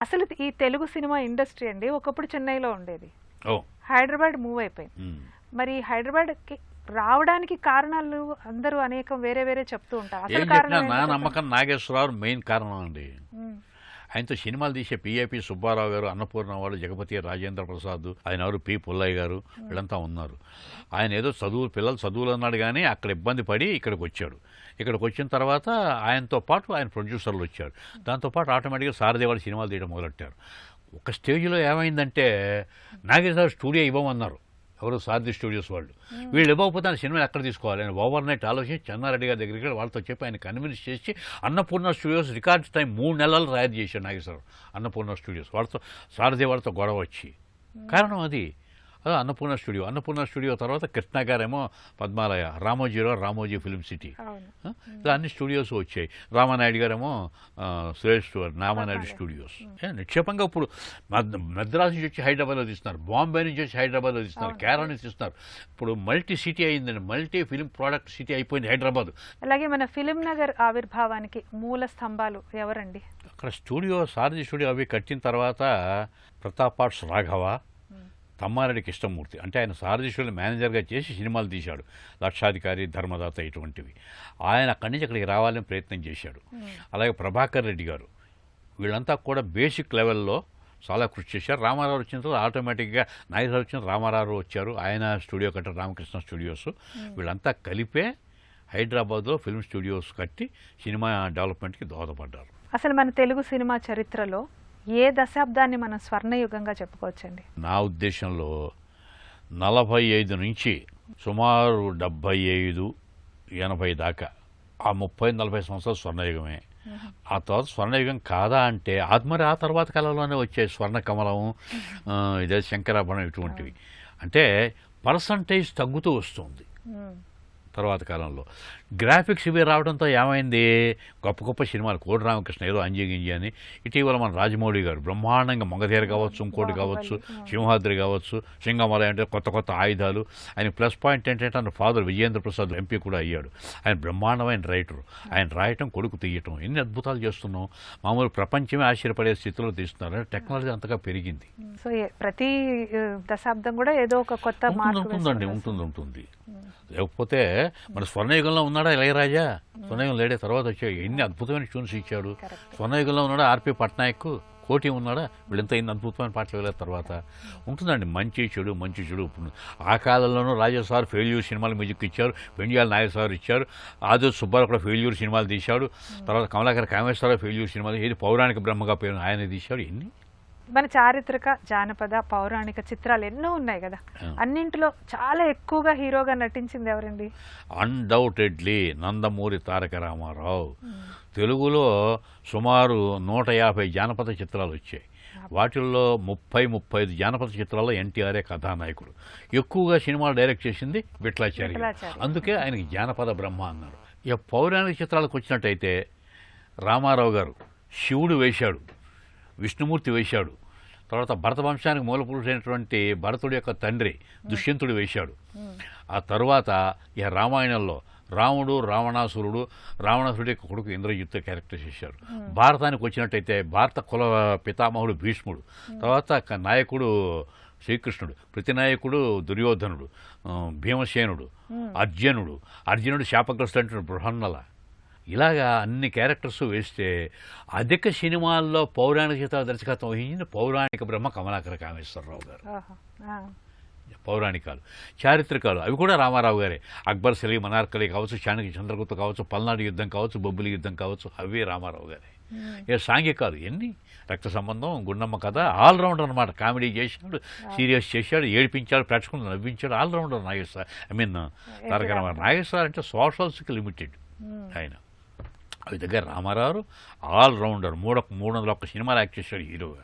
అసలు ఈ Telugu cinema industry అండి ఒకప్పుడు చెన్నైలో ఉండేది. ఓ. హైదరాబాద్ మూవ్ అయిపోయింది. మరి హైదరాబాద్కి రావడానికి కారణాలు అందరూ అనేకం వేరే వేరే చెప్తూ ఉంటారు. అసలు కారణం నా నమ్మకం నాగేశ్వరరావు మెయిన్ కారణం అండి. ఆయనతో సినిమాలు తీసే పిఏపి సుబ్బారావు గారు అన్నపూర్ణ వాళ్ళు జగపతి రాజేంద్ర ప్రసాద్ ఆయన ఎవరు? పి పుల్లయ్య గారు వీళ్ళంతా ఉన్నారు. ఆయన ఏదో చదువు పిల్లలు చదువులు అన్నాడు కానీ అక్కడ ఇబ్బంది పడి ఇక్కడికి వచ్చాడు. ఇక్కడికి వచ్చిన తర్వాత ఆయనతో పాటు ఆయన ప్రొడ్యూసర్లు వచ్చారు. దాంతోపాటు ఆటోమేటిక్గా సారథి సినిమాలు తీయడం మొదలెట్టారు. ఒక స్టేజ్లో ఏమైందంటే నాగేశ్వర స్టూడియో ఇవ్వమన్నారు. ఎవరు? సారథి స్టూడియోస్ వాళ్ళు. వీళ్ళు ఇవ్వకపోతే ఆయన సినిమా ఎక్కడ తీసుకోవాలి? ఆయన ఓవర్ నైట్ ఆలోచించి చెన్నారెడ్డి గారి దగ్గరికి వెళ్ళి వాళ్ళతో చెప్పి ఆయన కన్విన్స్ చేసి అన్నపూర్ణ స్టూడియోస్ రికార్డ్ టైం మూడు నెలలు రాయదు చేశాడు నాగేశ్వరరావు అన్నపూర్ణ స్టూడియోస్. వాళ్ళతో సారథి వాళ్ళతో గొడవ వచ్చి. కారణం అదే. అన్నపూర్ణ స్టూడియో. అన్నపూర్ణ స్టూడియో తర్వాత కృష్ణ గారేమో పద్మాలయ రామోజీరావు రామోజీ ఫిల్మ్ సిటీ? ఇలా అన్ని స్టూడియోస్ వచ్చాయి. రామానాయుడు గారేమో సురేష్ రామానాయుడు స్టూడియోస్. నిక్షేపంగా ఇప్పుడు మద్- మద్రాసు నుంచి వచ్చి హైదరాబాద్లో తీస్తున్నారు. బాంబే నుంచి వచ్చి హైదరాబాద్లో తీస్తున్నారు. కేరళ నుంచి తీస్తున్నారు. ఇప్పుడు మల్టీ సిటీ అయిందండి. మల్టీ ఫిల్మ్ ప్రోడక్ట్ సిటీ అయిపోయింది హైదరాబాద్. అలాగే మన ఫిలిం నగర్ ఆవిర్భావానికి మూల స్తంభాలు ఎవరండి? అక్కడ స్టూడియో సారథి స్టూడియో అవి కట్టిన తర్వాత ప్రతాప్ ఆర్ట్స్ రాఘవ తమ్మారెడ్డి కృష్ణమూర్తి అంటే ఆయన సారథి స్టూడియో మేనేజర్గా చేసి సినిమాలు తీశాడు. లక్షాధికారి ధర్మదాత ఇటువంటివి. ఆయన అక్కడి నుంచి అక్కడికి రావాలని ప్రయత్నం చేశాడు. అలాగే ప్రభాకర్ రెడ్డి గారు. వీళ్ళంతా కూడా బేసిక్ లెవెల్లో చాలా కృషి చేశారు. రామారావు వచ్చిన తర్వాత ఆటోమేటిక్గా నాగేశ్వరరావు వచ్చిన రామారావు వచ్చారు. ఆయన స్టూడియో కట్టారు రామకృష్ణ స్టూడియోస్. వీళ్ళంతా కలిపే హైదరాబాద్లో ఫిల్మ్ స్టూడియోస్ కట్టి సినిమా డెవలప్మెంట్కి దోహదపడ్డారు. అసలు మన తెలుగు సినిమా చరిత్రలో ఏ దశాబ్దాన్ని మనం స్వర్ణయుగంగా చెప్పుకోవచ్చండి? నా ఉద్దేశంలో నలభై ఐదు నుంచి సుమారు డెబ్భై ఐదు ఎనభై దాకా. ఆ ముప్పై నలభై సంవత్సరాలు స్వర్ణయుగమే. ఆ తర్వాత స్వర్ణయుగం కాదా అంటే అది మరి ఆ తర్వాత కాలంలోనే వచ్చాయి స్వర్ణ కమలం ఇదే శంకరాభరణం ఇటువంటివి. అంటే పర్సంటేజ్ తగ్గుతూ వస్తుంది. తర్వాత కాలంలో. గ్రాఫిక్స్ ఇవి రావడంతో ఏమైంది? గొప్ప గొప్ప సినిమాలు. కోడి రామకృష్ణ ఏదో అంజి గింజి అని. ఇటీవల మన రాజమౌళి గారు బ్రహ్మాండంగా మొగధీర కావచ్చు ఇంకోటి కావచ్చు సింహాద్రి కావచ్చు సింగమలై అంటే కొత్త కొత్త ఆయుధాలు. ఆయన ప్లస్ పాయింట్ ఏంటంటే ఆయన ఫాదర్ విజయేంద్ర ప్రసాద్ ఎంపీ కూడా అయ్యాడు. ఆయన బ్రహ్మాండమైన రైటర్. ఆయన రాయటం కొడుకు తీయటం. ఎన్ని అద్భుతాలు చేస్తున్నాం. మామూలు ప్రపంచమే ఆశ్చర్యపడే స్థితిలో తీస్తున్నారు. అంటే టెక్నాలజీ అంతగా పెరిగింది. సో ప్రతి దశాబ్దం కూడా ఏదో ఒక కొత్త ఉంటుందండి ఉంటుంది ఉంటుంది. లేకపోతే మన స్వర్ణయుగంలో ఉన్నాడా ఇళయరాజా? స్వర్ణయుగం లేడే తర్వాత వచ్చాడు. ఎన్ని అద్భుతమైన ట్యూన్స్ ఇచ్చాడు. స్వర్ణయుగంలో ఉన్నాడా ఆర్పి పట్నాయక్? కోటి ఉన్నాడా? వీళ్ళంతా ఇన్ని అద్భుతమైన పాటలు వెళ్ళిన తర్వాత. ఉంటుందండి మంచి చెడు మంచి చెడు. ఇప్పుడు ఆ కాలంలోనూ రాజా సార్ ఫెయిల్యూర్ సినిమాలు మ్యూజిక్ ఇచ్చారు. పెండియాల నాగ సార్ ఇచ్చారు. ఆది సుబ్బారావు కూడా ఫెయిల్యూర్ సినిమాలు తీశాడు. తర్వాత కమలాకర్ కామేశ్వరరావు ఫెయిల్యూర్ సినిమాలు. ఏది పౌరాణిక బ్రహ్మగా పేరు ఆయన తీశాడు. ఎన్ని మన చారిత్రక జానపద పౌరాణిక చిత్రాలు ఎన్నో ఉన్నాయి కదా. అన్నింటిలో చాలా ఎక్కువగా హీరోగా నటించింది ఎవరండి? అన్డౌటెడ్లీ నందమూరి తారక రామారావు. తెలుగులో సుమారు నూట యాభై జానపద చిత్రాలు వచ్చాయి. వాటిల్లో ముప్పై ముప్పై ఐదు జానపద చిత్రాల్లో ఎన్టీఆర్ఏ కథానాయకుడు. ఎక్కువగా సినిమాలు డైరెక్ట్ చేసింది. విఠలాచారి. అందుకే ఆయనకి జానపద బ్రహ్మ అన్నారు. ఇక పౌరాణిక చిత్రాలకు వచ్చినట్టయితే రామారావు గారు శివుడు వేశాడు. విష్ణుమూర్తి వేశాడు. తర్వాత భరత వంశానికి మూలపురుషైనటువంటి భరతుడి యొక్క తండ్రి దుష్యంతుడు వేశాడు. ఆ తరువాత ఇక రామాయణంలో రాముడు రావణాసురుడు రావణాసురుడి యొక్క కొడుకు ఇంద్రజిత్తు క్యారెక్టర్ చేశారు. భారతానికి వచ్చినట్టయితే భారత కుల పితామహుడు భీష్ముడు తర్వాత నాయకుడు శ్రీకృష్ణుడు ప్రతినాయకుడు దుర్యోధనుడు భీమసేనుడు అర్జునుడు. అర్జునుడు శాపగ్రస్తుడు బృహన్నల. ఇలాగా అన్ని క్యారెక్టర్స్ వేస్తే అధిక సినిమాల్లో పౌరాణిక చిత్రాల దర్శకత్వం వహించిన పౌరాణిక బ్రహ్మ కమలాకర కామేశ్వరరావు గారు. పౌరాణికాలు చారిత్రకాలు అవి కూడా రామారావు గారే. అక్బర్ సలీం అనార్కలి కావచ్చు చాణక్య చంద్రగుప్త కావచ్చు పల్నాడు యుద్ధం కావచ్చు బొబ్బిలి యుద్ధం కావచ్చు అవే రామారావు గారే. ఏ సాంఘికాలు ఎన్ని? రక్త సంబంధం గుండమ్మ కథ ఆల్రౌండర్ అనమాట కామెడీ చేశాడు సీరియస్ చేశాడు ఏడిపించాడు ప్రేక్షకులు నవ్వించాడు all rounder Nageswara I mean Taraka Rama Rao. Nageswara అంటే సోషల్స్కి లిమిటెడ్ ఆయన. అవి దగ్గర రామారావు ఆల్రౌండర్ మూడు మూడు వందల ఒక్క సినిమాలు యాక్ట్ చేశాడు హీరోగా.